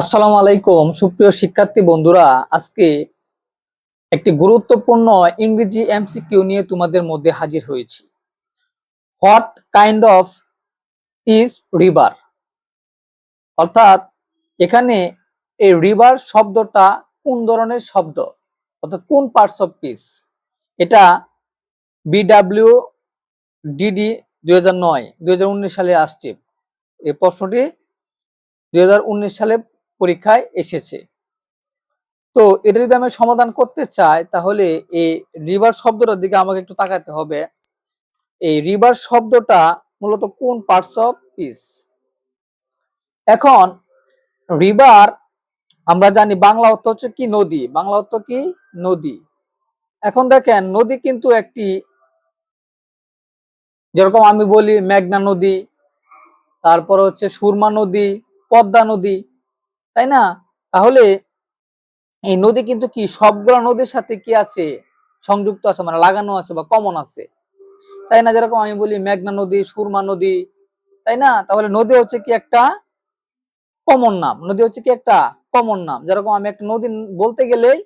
আসসালামু আলাইকুম, সুপ্রিয় শিক্ষার্থী বন্ধুরা। আজকে একটি গুরুত্বপূর্ণ ইংরেজি এমসিকিউ নিয়ে তোমাদের মধ্যে হাজির হয়েছি। What kind of is river অর্থাৎ, এখানে এই রিভার শব্দটা কোন ধরনের শব্দ? অর্থাৎ, কোন পার্টস অফ পিস এটা বিডাব্লিউ ডিডি দুই হাজার নয়, দুই সালে আসছে। এই প্রশ্নটি দুই হাজার উনিশ সালে পরীক্ষায় এসেছে। তো এটা যদি আমি সমাধান করতে চাই, তাহলে এই রিভার শব্দটার দিকে আমাকে একটু তাকাতে হবে। এই রিভার শব্দটা মূলত কোন পার্টস অফ পিস এখন রিভার আমরা জানি বাংলা অর্থ হচ্ছে কি? নদী। বাংলা অর্থ কি? নদী। এখন দেখেন, নদী কিন্তু একটি, যেরকম আমি বলি মেঘনা নদী, তারপর হচ্ছে সুরমা নদী, পদ্মা নদী তাই না? তাহলে এই নদী কিন্তু কি? সবগুলো নদীর সাথে কি আছে? সংযুক্ত আছে মানে লাগানো আছে বা কমন আছে। তাই না? যেরকম আমি বলি মেঘনা নদী, সুরমা নদী, তাই না? তাহলে নদী হচ্ছে কি একটা কমন নাম। নদী হচ্ছে কি একটা কমন নাম। যেরকম আমি একটা নদী বলতে গেলেই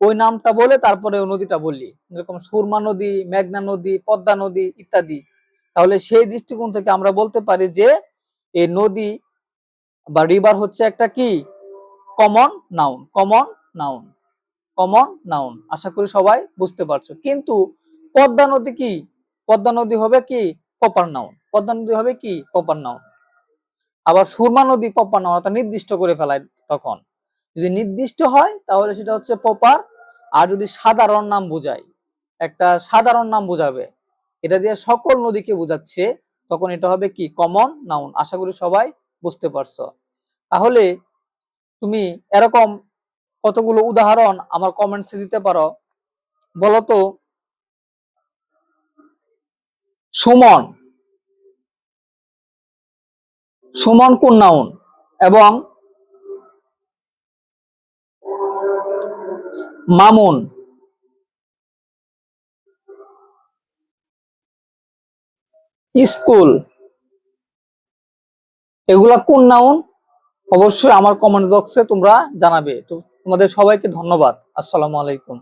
ওই নামটা বলে তারপরে ওই নদীটা বলি। যেরকম সুরমা নদী, মেঘনা নদী, পদ্মা নদী ইত্যাদি। তাহলে সেই দৃষ্টিকোণ থেকে আমরা বলতে পারি যে এই নদী বা রিভার হচ্ছে একটা কি? Common noun common noun common noun আশা করি সবাই বুঝতে পারছ। কিন্তু পদ্মা নদী কি? পদ্মা নদী হবে কি? প্রপার নাউন পদ্মা নদী হবে কি? প্রপার নাউন আবার সুরমা নদী পপার নাউন অর্থাৎ নির্দিষ্ট করে ফেলায় তখন। যদি নির্দিষ্ট হয়, তাহলে সেটা হচ্ছে প্রপার আর যদি সাধারণ নাম বোঝায়, একটা সাধারণ নাম বোঝাবে, এটা দিয়ে সকল নদীকে বোঝাচ্ছে, তখন এটা হবে কি? কমন নাউন আশা করি সবাই বুঝতে পারছ। তাহলে তুমি এরকম কতগুলো উদাহরণ আমার কমেন্টসে দিতে পারো। বলতো সুমন সুমন কোন নাউন এবং মামুন। স্কুল এগুলা কোন নাউন অবশ্যই আমার কমেন্ট বক্সে তোমরা জানাবে। তো তোমাদের সবাইকে ধন্যবাদ। আসসালামু আলাইকুম।